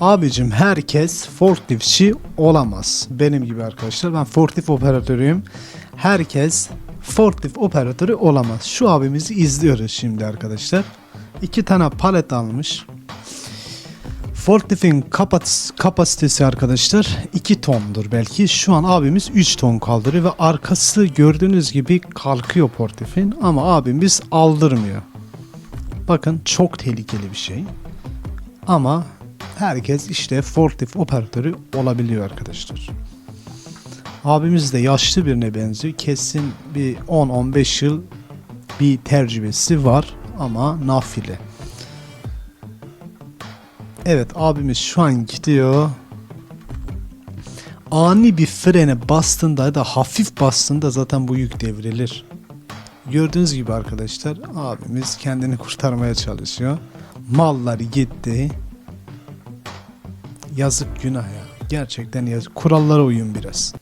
Abicim herkes forkliftçi olamaz. Benim gibi arkadaşlar. Ben forklift operatörüyüm. Herkes forklift operatörü olamaz. Şu abimizi izliyoruz şimdi arkadaşlar. İki tane palet almış. Forklift'in kapas- kapasitesi arkadaşlar 2 tondur belki. Şu an abimiz 3 ton kaldırıyor ve arkası gördüğünüz gibi kalkıyor forklift'in ama abimiz aldırmıyor. Bakın çok tehlikeli bir şey. Ama herkes işte forklift operatörü olabiliyor arkadaşlar. Abimiz de yaşlı birine benziyor. Kesin bir 10-15 yıl bir tecrübesi var ama nafile. Evet abimiz şu an gidiyor. Ani bir frene bastığında da hafif bastığında zaten bu yük devrilir. Gördüğünüz gibi arkadaşlar abimiz kendini kurtarmaya çalışıyor. Malları gitti. Yazık günah ya. Gerçekten yazık. Kurallara uyun biraz.